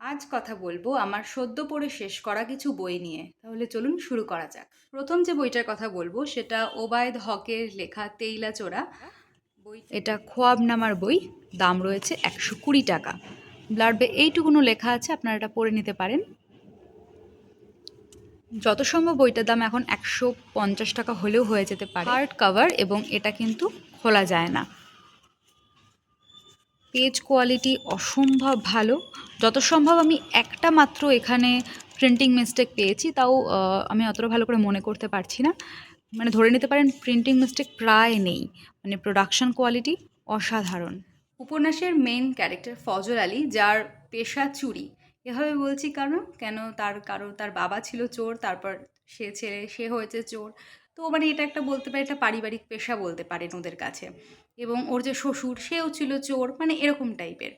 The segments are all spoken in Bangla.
আজ কথা বলব আমার সদ্য পড়ে শেষ করা কিছু বই নিয়ে। তাহলে চলুন শুরু করা যাক। প্রথম যে বইটার কথা বলব, সেটা ওবায়দ হকের লেখা তেইলা চোরা। বই এটা খোয়াব নামার বই। দাম রয়েছে একশো কুড়ি টাকা। ব্লাডবে এইটুকুনো লেখা আছে, আপনারা এটা পড়ে নিতে পারেন। যত সম্ভব বইটার দাম এখন একশো পঞ্চাশ টাকা হলেও হয়ে যেতে পারে। হার্ড কাভার এবং এটা কিন্তু খোলা যায় না। পেজ কোয়ালিটি অসম্ভব ভালো। যত সম্ভব আমি একটা মাত্র এখানে প্রিন্টিং মিস্টেক পেয়েছি, তাও আমি অতটা ভালো করে মনে করতে পারছি না। মানে ধরে নিতে পারেন প্রিন্টিং মিস্টেক প্রায় নেই। মানে প্রোডাকশন কোয়ালিটি অসাধারণ। উপন্যাসের মেন ক্যারেক্টার ফজল আলী, যার পেশা চুরি। এভাবে বলছি কারণ কেন তার কারণ তার বাবা ছিল চোর, তারপর সে ছেলে, সে হয়েছে চোর। তো মানে এটা একটা বলতে পারে একটা পারিবারিক পেশা বলতে পারেন ওদের কাছে। এবং ওর যে শ্বশুর, সেও ছিল চোর মানে এরকম টাইপের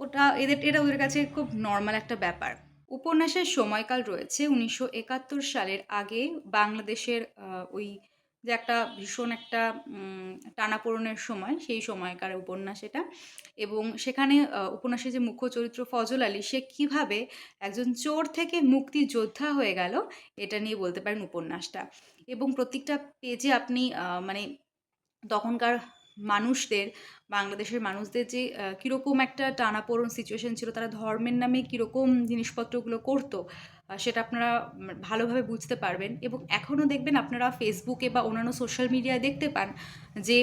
ওটা এদের, এটা ওদের কাছে খুব নর্মাল একটা ব্যাপার। উপন্যাসের সময়কাল রয়েছে উনিশশো একাত্তর সালের আগে বাংলাদেশের ওই যে একটা ভীষণ একটা টানাপোড়েনের সময় সেই সময়কার উপন্যাস এটা। এবং সেখানে আহ, উপন্যাসের যে মুখ্য চরিত্র ফজল আলী সে কীভাবে একজন চোর থেকে মুক্তি যোদ্ধা হয়ে গেল এটা নিয়ে বলতে পারেন উপন্যাসটা। এবং প্রত্যেকটা পেজে আপনি মানে তখনকার মানুষদের বাংলাদেশের মানুষদের যে কীরকম একটা টানাপোড়ন সিচুয়েশন ছিল তারা ধর্মের নামে কীরকম জিনিসপত্রগুলো করতো সেটা আপনারা ভালোভাবে বুঝতে পারবেন। এবং এখনও দেখবেন আপনারা ফেসবুকে বা অন্যান্য সোশ্যাল মিডিয়ায় দেখতে পান যে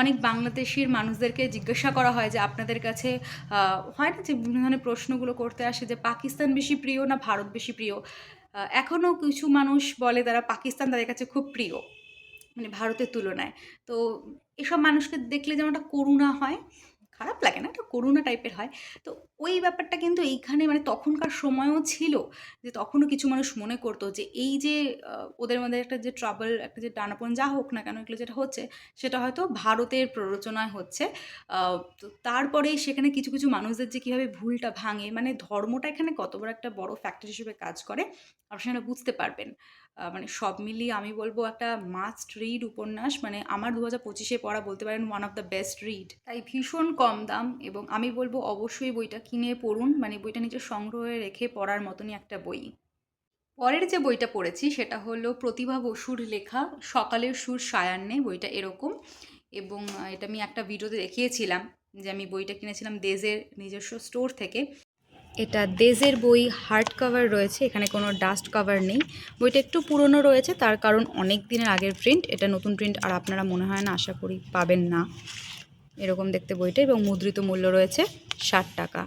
অনেক বাংলাদেশের মানুষদেরকে জিজ্ঞাসা করা হয় যে, আপনাদের কাছে হয় না যে, বিভিন্ন ধরনের প্রশ্নগুলো করতে আসে যে, পাকিস্তান বেশি প্রিয় না ভারত বেশি প্রিয়? এখনও কিছু মানুষ বলে তারা পাকিস্তান তাদের কাছে খুব প্রিয় মানে ভারতের তুলনায়। তো এসব মানুষকে দেখলে যেমন একটা করুণা হয় খারাপ লাগে না একটা করুণা টাইপের হয়। তো ওই ব্যাপারটা কিন্তু এইখানে মানে তখনকার সময়ও ছিল যে তখনও কিছু মানুষ মনে করতো যে এই যে ওদের মধ্যে একটা যে ট্রাবল একটা যে টানাপোড়েন যা হোক না কেন এগুলো যেটা হচ্ছে, সেটা হয়তো ভারতের প্ররোচনায় হচ্ছে। তো তারপরে সেখানে কিছু কিছু মানুষদের যে কীভাবে ভুলটা ভাঙে মানে ধর্মটা এখানে কত বড় একটা বড় ফ্যাক্টর হিসেবে কাজ করে, আপনারা বুঝতে পারবেন। মানে সব মিলিয়ে আমি বলব একটা মাস্ট রিড উপন্যাস। মানে আমার দু হাজার পঁচিশে পড়া বলতে পারেন one of the best read তাই ভীষণ কম দাম এবং আমি বলব অবশ্যই বইটা কিনে পড়ুন। মানে বইটা নিজের সংগ্রহে রেখে পড়ার মতনই একটা বই। পরের যে বইটা পড়েছি সেটা হলো প্রতিভা বসুর লেখা সকালের সুর সায়ান্নে, বইটা এরকম। এবং এটা আমি একটা ভিডিওতে দেখিয়েছিলাম যে আমি বইটা কিনেছিলাম দেজের নিজস্ব স্টোর থেকে। এটা দেজের বই, হার্ড কভার রয়েছে, এখানে কোনো ডাস্ট কভার নেই। বইটা একটু পুরনো রয়েছে, তার কারণ অনেক দিনের আগের প্রিন্ট, এটা নতুন প্রিন্ট আর আপনারা মনে হয় না, আশা করি পাবেন না। এরকম দেখতে বইটা এবং মুদ্রিত মূল্য রয়েছে ষাট টাকা।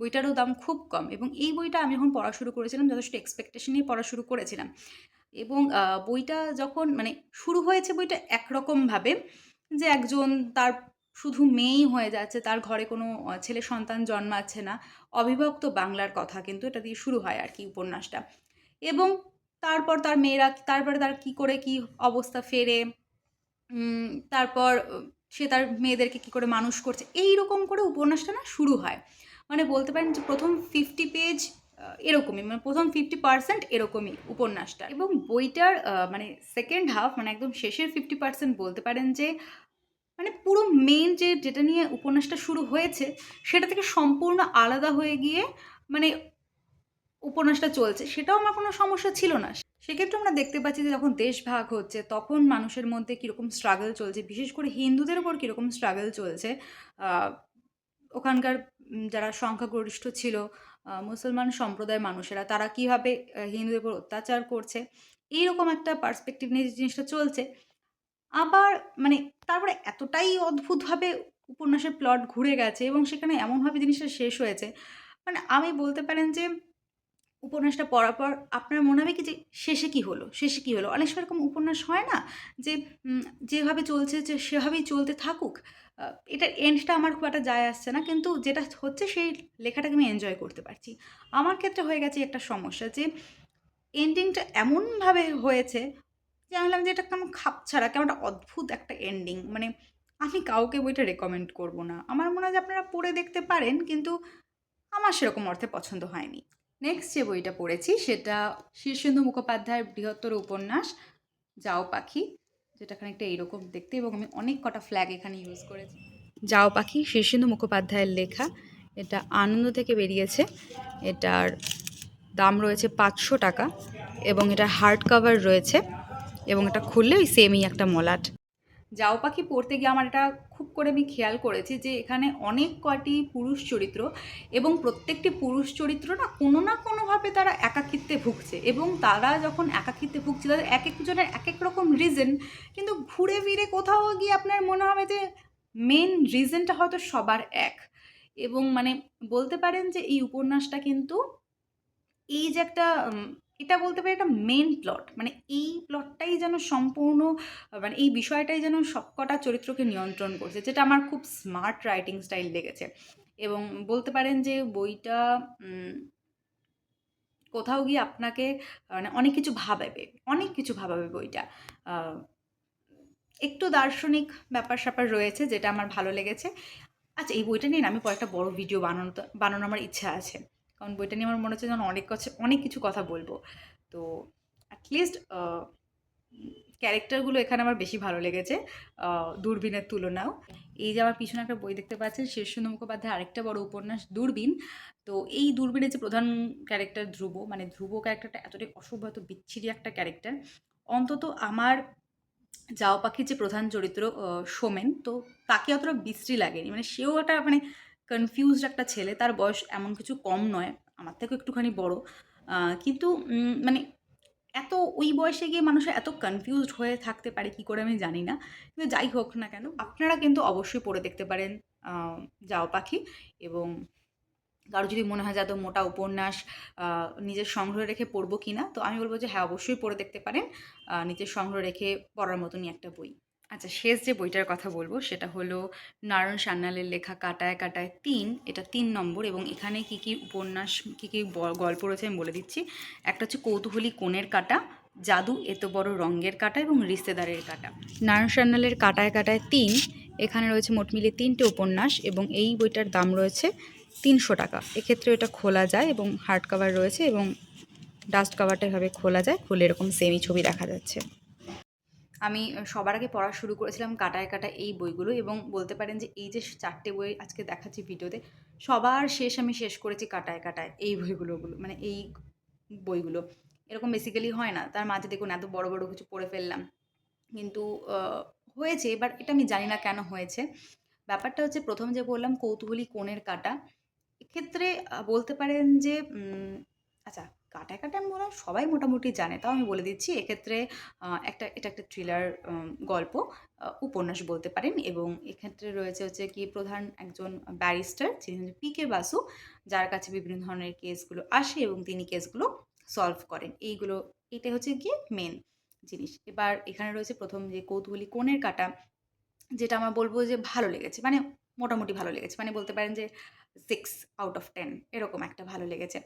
বইটারও দাম খুব কম এবং এই বইটা আমি যখন পড়া শুরু করেছিলাম, যথেষ্ট এক্সপেকটেশন নিয়ে পড়া শুরু করেছিলাম। এবং বইটা যখন মানে শুরু হয়েছে বইটা একরকমভাবে যে একজন তার শুধু মেয়েই হয়ে যাচ্ছে, তার ঘরে কোনো ছেলে সন্তান জন্মাচ্ছে না। অবিভক্ত বাংলার কথা কিন্তু এটা দিয়ে শুরু হয় আর কি উপন্যাসটা। এবং তারপর তার মেয়েরা, তারপরে তার কি করে কি অবস্থা ফেরে তারপর সে তার মেয়েদেরকে কি করে মানুষ করছে, এই রকম করে উপন্যাসটা না শুরু হয়। মানে বলতে পারেন যে প্রথম ফিফটি পেজ এরকমই মানে প্রথম ফিফটি পার্সেন্ট এরকমই উপন্যাসটা। এবং বইটার মানে সেকেন্ড হাফ মানে একদম শেষের ফিফটি পার্সেন্ট বলতে পারেন যে মানে পুরো মেন যে যেটা নিয়ে উপন্যাসটা শুরু হয়েছে, সেটা থেকে সম্পূর্ণ আলাদা হয়ে গিয়ে মানে উপন্যাসটা চলছে। সেটাও আমার কোনো সমস্যা ছিল না। সেক্ষেত্রে আমরা দেখতে পাচ্ছি যে যখন দেশ ভাগ হচ্ছে, তখন মানুষের মধ্যে কীরকম স্ট্রাগল চলছে, বিশেষ করে হিন্দুদের ওপর কীরকম স্ট্রাগল চলছে। ওখানকার যারা সংখ্যাগরিষ্ঠ ছিল মুসলমান সম্প্রদায়ের মানুষেরা, তারা কীভাবে হিন্দুদের উপর অত্যাচার করছে, এইরকম একটা পার্সপেক্টিভ নিয়ে যে জিনিসটা চলছে আবার মানে তারপরে এতটাই অদ্ভুতভাবে উপন্যাসের প্লট ঘুরে গেছে এবং সেখানে এমনভাবে জিনিসটা শেষ হয়েছে মানে আমি বলতে পারেন যে উপন্যাসটা পড়ার পর আপনার মনে হবে কি যে শেষে কি হলো, শেষে কি হলো? অনেক সময় এরকম উপন্যাস হয় না যে যেভাবে চলছে যে সেভাবেই চলতে থাকুক এটার এন্ডটা আমার খুব একটা যায় আসছে না, কিন্তু যেটা হচ্ছে সেই লেখাটাকে আমি এনজয় করতে পারছি। আমার ক্ষেত্রে হয়ে গেছে একটা সমস্যা যে এন্ডিংটা এমনভাবে হয়েছে জানলাম যে এটা কেমন খাপ ছাড়া, কেমন একটা অদ্ভুত একটা এন্ডিং মানে আমি কাউকে বইটা রেকমেন্ড করব না। আমার মনে হয় যে আপনারা পড়ে দেখতে পারেন, কিন্তু আমার সেরকম অর্থে পছন্দ হয়নি। নেক্সট যে বইটা পড়েছি, সেটা শীর্ষেন্দু মুখোপাধ্যায়ের বৃহত্তর উপন্যাস, যাও পাখি, যেটা খানিকটা এইরকম দেখতে এবং আমি অনেক কটা ফ্ল্যাগ এখানে ইউজ করেছি। যাও পাখি, শীর্ষেন্দু মুখোপাধ্যায়ের লেখা, এটা আনন্দ থেকে বেরিয়েছে। এটার দাম রয়েছে পাঁচশো টাকা এবং এটা হার্ড কভার রয়েছে এবং এটা খুললে ওই সেমই একটা মলাট। যাও পাখি পড়তে গিয়ে আমার এটা খুব করে আমি খেয়াল করেছি যে এখানে অনেক কয়টি পুরুষ চরিত্র এবং প্রত্যেকটি পুরুষ চরিত্র না কোনো না কোনোভাবে তারা একাকিত্বে ভুগছে এবং তারা যখন একাকিত্বে ভুগছে তাদের এক একজনের এক এক রকম রিজন কিন্তু ঘুরে ফিরে কোথাও গিয়ে আপনার মনে হবে যে মেন রিজনটা হয়তো সবার এক। এবং মানে বলতে পারেন যে এই উপন্যাসটা কিন্তু এই যে একটা এটা বলতে পারি একটা মেন প্লট মানে এই প্লটটাই যেন সম্পূর্ণ মানে এই বিষয়টাই যেন সবকটা চরিত্রকে নিয়ন্ত্রণ করছে, যেটা আমার খুব স্মার্ট রাইটিং স্টাইল লেগেছে। এবং বলতে পারেন যে বইটা কোথাও গিয়ে আপনাকে মানে অনেক কিছু ভাবাবে, অনেক কিছু ভাবাবে বইটা। একটু দার্শনিক ব্যাপার স্যাপার রয়েছে যেটা আমার ভালো লেগেছে। আচ্ছা এই বইটা নিয়ে আমি পরে একটা বড় ভিডিও বানানো, বানানোর আমার ইচ্ছা আছে। কারণ বইটা নিয়ে আমার মনে হচ্ছে যেন অনেক কথা অনেক কিছু কথা বলব। তো অ্যাটলিস্ট ক্যারেক্টারগুলো এখানে আমার বেশি ভালো লেগেছে দূরবীনের তুলনাও। এই যে আমার পিছনে একটা বই দেখতে পাচ্ছেন, শীর্ষেন্দু মুখোপাধ্যায় আরেকটা বড় উপন্যাস, দূরবীন। তো এই দূরবীনের যে প্রধান ক্যারেক্টার ধ্রুব মানে ধ্রুব ক্যারেক্টারটা এতটাই অশুভ, এত বিচ্ছিরি একটা ক্যারেক্টার অন্তত আমার যাও পাখির যে প্রধান চরিত্র সোমেন, তো তাকে অতটা বিশ্রী লাগেনি। মানে সেও একটা মানে কনফিউজড একটা ছেলে, তার বয়স এমন কিছু কম নয়, আমার থেকেও একটুখানি বড়। কিন্তু মানে এত, ওই বয়সে গিয়ে মানুষ এত কনফিউজড হয়ে থাকতে পারে, কি করে আমি জানি না। কিন্তু যাই হোক না কেন, আপনারা কিন্তু অবশ্যই পড়ে দেখতে পারেন যাও পাখি। এবং কারও যদি মনে হয় যে মোটা উপন্যাস নিজের সংগ্রহ রেখে পড়ব কি না তো আমি বলব যে হ্যাঁ অবশ্যই পড়ে দেখতে পারেন। নিজের সংগ্রহ রেখে পড়ার মতনই একটা বই। আচ্ছা শেষ যে বইটার কথা বলব সেটা হলো নারায়ণ সান্যালের লেখা কাটায় কাটায় তিন। এটা তিন নম্বর এবং এখানে কি কি উপন্যাস, কি কি গল্প রয়েছে আমি বলে দিচ্ছি। একটা হচ্ছে কৌতূহলী কোণের কাটা, জাদু এত বড় রঙের কাটা এবং রিস্তেদারের কাটা। নারায়ণ সান্যালের কাটায় কাটায় তিন। এখানে রয়েছে মোট মিলিয়ে তিনটে উপন্যাস এবং এই বইটার দাম রয়েছে তিনশো টাকা। এক্ষেত্রে এটা খোলা যায় এবং হার্ড কভার রয়েছে এবং ডাস্ট কভারটা এভাবে খোলা যায়, খুলে এরকম সেমি ছবি দেখা যাচ্ছে। আমি সবার আগে পড়া শুরু করেছিলাম কাটায় কাটা এই বইগুলো এবং বলতে পারেন যে এই যে চারটে বই আজকে দেখাচ্ছি ভিডিওতে, সবার শেষ আমি শেষ করেছি কাটায় কাটায় এই বইগুলোগুলো মানে এই বইগুলো। এরকম বেসিক্যালি হয় না, তার মাঝে দেখুন এত বড় বড় কিছু পড়ে ফেললাম। কিন্তু হয়েছে, এবার এটা আমি জানি না কেন হয়েছে। ব্যাপারটা হচ্ছে প্রথম যে বললাম কৌতূহলী কোণের কাটা, এক্ষেত্রে বলতে পারেন যে আচ্ছা কাটা কাটা মনে হয় সবাই মোটামুটি জানে। তাও আমি বলে দিচ্ছি, এক্ষেত্রে একটা, এটা একটা থ্রিলার গল্প উপন্যাস বলতে পারেন এবং এক্ষেত্রে রয়েছে হচ্ছে কি প্রধান একজন ব্যারিস্টার যিনি হচ্ছে পি কে বাসু যার কাছে বিভিন্ন ধরনের কেসগুলো আসে এবং তিনি কেসগুলো সলভ করেন। এইগুলো এটা হচ্ছে গিয়ে মেন জিনিস। এবার এখানে রয়েছে প্রথম যে কৌতূহলী কোণের কাটা, যেটা আমার বলব যে ভালো লেগেছে মানে মোটামুটি ভালো লেগেছে। মানে বলতে পারেন যে সিক্স আউট অফ টেন এরকম একটা ভালো লেগেছে।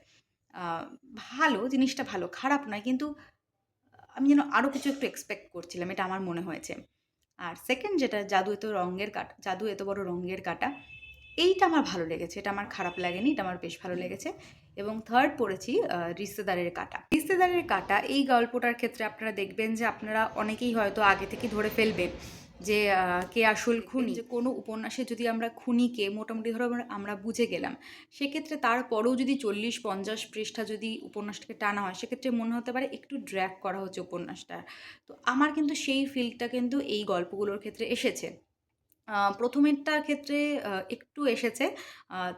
ভালো, জিনিসটা ভালো, খারাপ নয়, কিন্তু আমি যেন আরও কিছু একটু এক্সপেক্ট করছিলাম, এটা আমার মনে হয়েছে। আর সেকেন্ড যেটা, জাদু এত রঙের কাটা, জাদু এত বড় রঙের কাটা, এইটা আমার ভালো লেগেছে, এটা আমার খারাপ লাগেনি, এটা আমার বেশ ভালো লেগেছে। এবং থার্ড পড়েছি রিস্তেদারের কাটা। রিস্তেদারের কাটা, এই গল্পটার ক্ষেত্রে আপনারা দেখবেন যে আপনারা অনেকেই হয়তো আগে থেকে ধরে ফেলবেন যে কে আসল খুনি। যে কোনো উপন্যাসে যদি আমরা খুনিকে মোটামুটি ধরো আমরা- বুঝে গেলাম, সেক্ষেত্রে তারপরেও যদি চল্লিশ, পঞ্চাশ পৃষ্ঠা যদি উপন্যাসটাকে টানা হয়, সেক্ষেত্রে মনে হতে পারে একটু ড্র্যাক করা হচ্ছে উপন্যাসটা। তো আমার কিন্তু সেই ফিলটা কিন্তু এই গল্পগুলোর ক্ষেত্রে এসেছে। প্রথমেরটার ক্ষেত্রে একটু এসেছে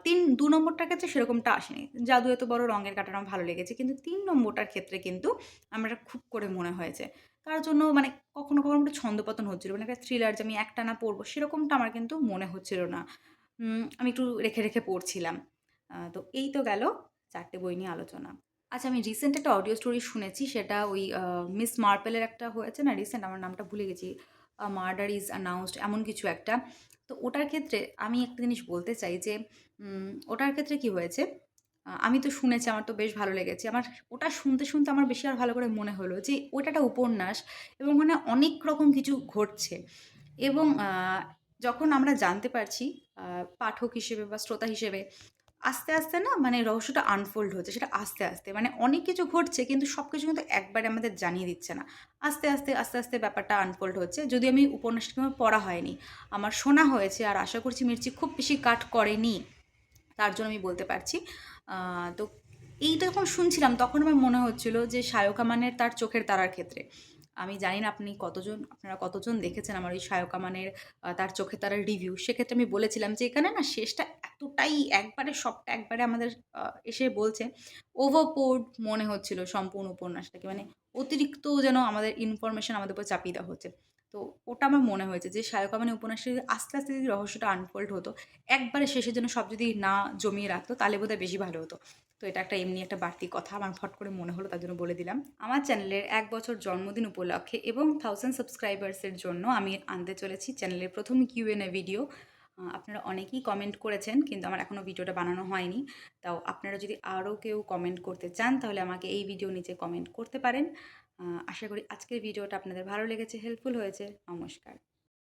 তিন, দু নম্বরটার ক্ষেত্রে সেরকমটা আসেনি। জাদু এত বড় রঙের কাটানো ভালো লেগেছে, কিন্তু তিন নম্বরটার ক্ষেত্রে কিন্তু আমার খুব করে মনে হয়েছে। তার জন্য মানে কখনো কখনো একটু ছন্দপতন হচ্ছিল। মানে একটা থ্রিলার যে আমি একটা না পড়ব, সেরকমটা আমার কিন্তু মনে হচ্ছিল না। আমি একটু রেখে রেখে পড়ছিলাম। তো এই তো গেল চারটে বই নিয়ে আলোচনা। আচ্ছা আমি রিসেন্ট একটা অডিও স্টোরি শুনেছি, সেটা ওই মিস মার্পেলের একটা হয়েছে না রিসেন্ট আমার নামটা ভুলে গেছি। মার্ডার ইজ অ্যানাউন্সড এমন কিছু একটা। তো ওটার ক্ষেত্রে আমি একটা জিনিস বলতে চাই যে ওটার ক্ষেত্রে কি হয়েছে? আমি তো শুনেছি, আমার তো বেশ ভালো লেগেছে। আমার ওটা শুনতে শুনতে আমার বেশি আর ভালো করে মনে হলো যে ওটা একটা উপন্যাস এবং ওখানে অনেক রকম কিছু ঘটছে। এবং যখন আমরা জানতে পারছি পাঠক হিসেবে বা শ্রোতা হিসেবে, আস্তে আস্তে না মানে রহস্যটা আনফোল্ড হচ্ছে, সেটা আস্তে আস্তে। মানে অনেক কিছু ঘটছে, কিন্তু সব কিছু কিন্তু একবারে আমাদের জানিয়ে দিচ্ছে না। আস্তে আস্তে আস্তে আস্তে ব্যাপারটা আনফোল্ড হচ্ছে। যদি আমি উপন্যাসটা আমার পড়া হয়নি। আমার শোনা হয়েছে আর আশা করছি মির্চি খুব বেশি কাট করেনি। তার জন্য আমি বলতে পারছি। তো এইটা যখন শুনছিলাম, তখন আমার মনে হচ্ছিল যে সায়কা মানের তার চোখের তারার ক্ষেত্রে। আমি জানি না আপনি কতজন, আপনারা কতজন দেখেছেন আমার ওই সায়কা মানের তার চোখের তারার রিভিউ সেক্ষেত্রে আমি বলেছিলাম যে এখানে না শেষটা এতটাই একবারে সবটা একবারে আমাদের এসে বলছে। ওভারপোর্ড মনে হচ্ছিল সম্পূর্ণ উপন্যাসটাকে মানে অতিরিক্ত যেন আমাদের ইনফরমেশন আমাদের উপর চাপিয়ে দেওয়া হচ্ছে। তো ওটা আমার মনে হয়েছে যে সায়কা মানে উপন্যাসে যদি আস্তে আস্তে যদি রহস্যটা আনফোল্ড হতো, একবারে শেষে যেন সব যদি না জমিয়ে রাখতো, তাহলে বোধহয় বেশি ভালো হতো। তো এটা একটা এমনি একটা বাড়তি কথা, আমার ফট করে মনে হলো তার জন্য বলে দিলাম। আমার চ্যানেলের এক বছর জন্মদিন উপলক্ষে এবং থাউজেন্ড সাবস্ক্রাইবার্সের জন্য আমি আনতে চলেছি চ্যানেলের প্রথম কিউএনএ ভিডিও আপনারা অনেকেই কমেন্ট করেছেন, কিন্তু আমার এখনও ভিডিওটা বানানো হয়নি। তাও আপনারা যদি আরও কেউ কমেন্ট করতে চান, তাহলে আমাকে এই ভিডিও নিচে কমেন্ট করতে পারেন। আশা করি আজকের ভিডিওটা আপনাদের ভালো লেগেছে হেল্পফুল হয়েছে। নমস্কার।